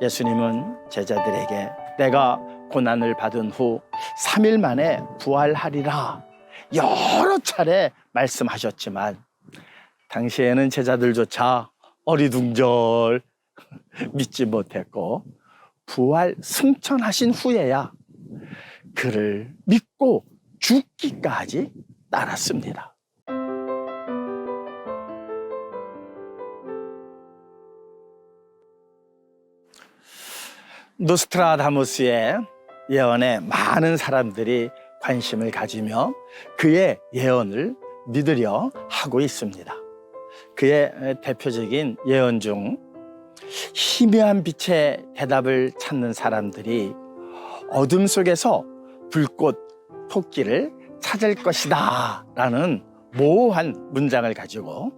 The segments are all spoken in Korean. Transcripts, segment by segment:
예수님은 제자들에게 내가 고난을 받은 후 3일 만에 부활하리라 여러 차례 말씀하셨지만 당시에는 제자들조차 어리둥절 믿지 못했고 부활 승천하신 후에야 그를 믿고 죽기까지 따랐습니다. 노스트라다무스의 예언에 많은 사람들이 관심을 가지며 그의 예언을 믿으려 하고 있습니다. 그의 대표적인 예언 중 희미한 빛의 대답을 찾는 사람들이 어둠 속에서 불꽃 토끼를 찾을 것이다 라는 모호한 문장을 가지고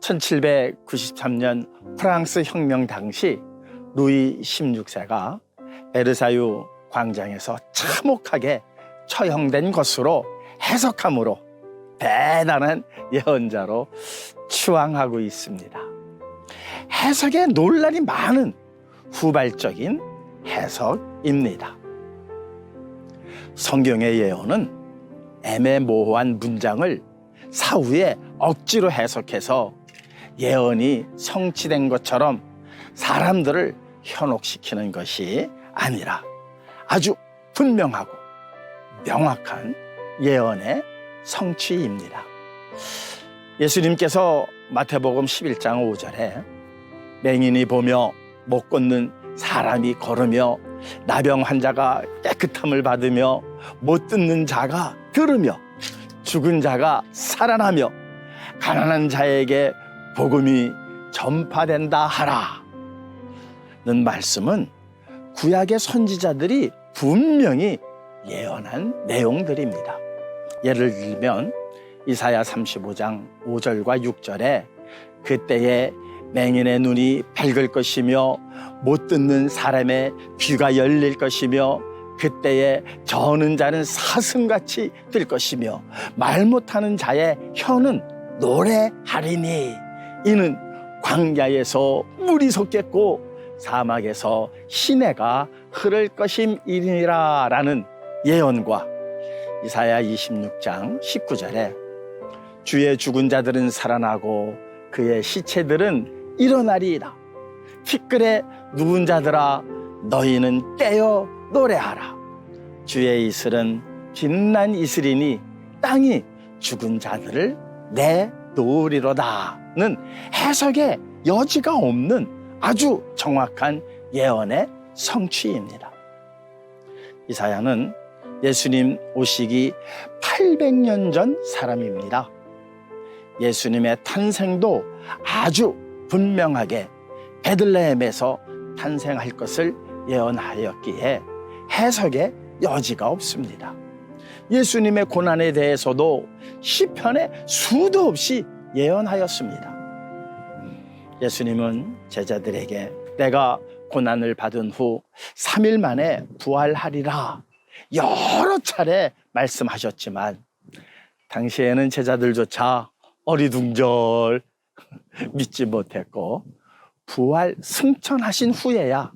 1793년 프랑스 혁명 당시 루이 16세가 베르사유 광장에서 참혹하게 처형된 것으로 해석함으로 대단한 예언자로 추앙하고 있습니다. 해석에 논란이 많은 후발적인 해석입니다. 성경의 예언은 애매모호한 문장을 사후에 억지로 해석해서 예언이 성취된 것처럼 사람들을 현혹시키는 것이 아니라 아주 분명하고 명확한 예언의 성취입니다. 예수님께서 마태복음 11장 5절에 맹인이 보며 못 걷는 사람이 걸으며 나병 환자가 깨끗함을 받으며 못 듣는 자가 들으며 죽은 자가 살아나며 가난한 자에게 복음이 전파된다 하라는 말씀은 구약의 선지자들이 분명히 예언한 내용들입니다. 예를 들면 이사야 35장 5절과 6절에 그때에 맹인의 눈이 밝을 것이며 못 듣는 사람의 귀가 열릴 것이며 그때에 저는 자는 사슴같이 될 것이며 말 못하는 자의 혀는 노래하리니 이는 광야에서 물이 솟겠고 사막에서 시내가 흐를 것임이니라 라는 예언과 이사야 26장 19절에 주의 죽은 자들은 살아나고 그의 시체들은 일어나리이다. 티끌에 누운 자들아 너희는 깨어 노래하라. 주의 이슬은 빛난 이슬이니 땅이 죽은 자들을 내놓으리로다는 해석의 여지가 없는 아주 정확한 예언의 성취입니다. 이사야는 예수님 오시기 800년 전 사람입니다. 예수님의 탄생도 아주 분명하게 베들레헴에서 탄생할 것을 예언하였기에 해석의 여지가 없습니다. 예수님의 고난에 대해서도 시편에 수도 없이 예언하였습니다. 예수님은 제자들에게 내가 고난을 받은 후 3일 만에 부활하리라 여러 차례 말씀하셨지만 당시에는 제자들조차 어리둥절 믿지 못했고 부활 승천하신 후에야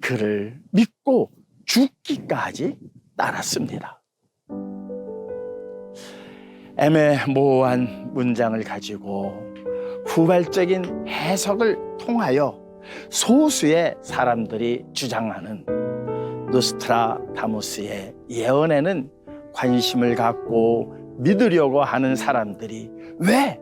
그를 믿고 죽기까지 따랐습니다. 애매모호한 문장을 가지고 후발적인 해석을 통하여 소수의 사람들이 주장하는 노스트라다무스의 예언에는 관심을 갖고 믿으려고 하는 사람들이 왜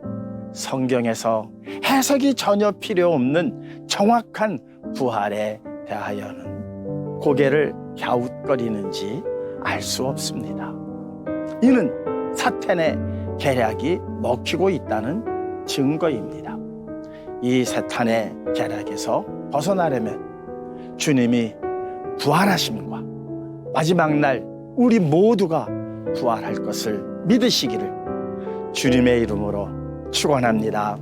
성경에서 해석이 전혀 필요 없는 정확한 부활에 대하여는 고개를 갸웃거리는지 알 수 없습니다. 이는 사탄의 계략이 먹히고 있다는 증거입니다. 이 사탄의 계략에서 벗어나려면 주님이 부활하심과 마지막 날 우리 모두가 부활할 것을 믿으시기를 주님의 이름으로 축원합니다.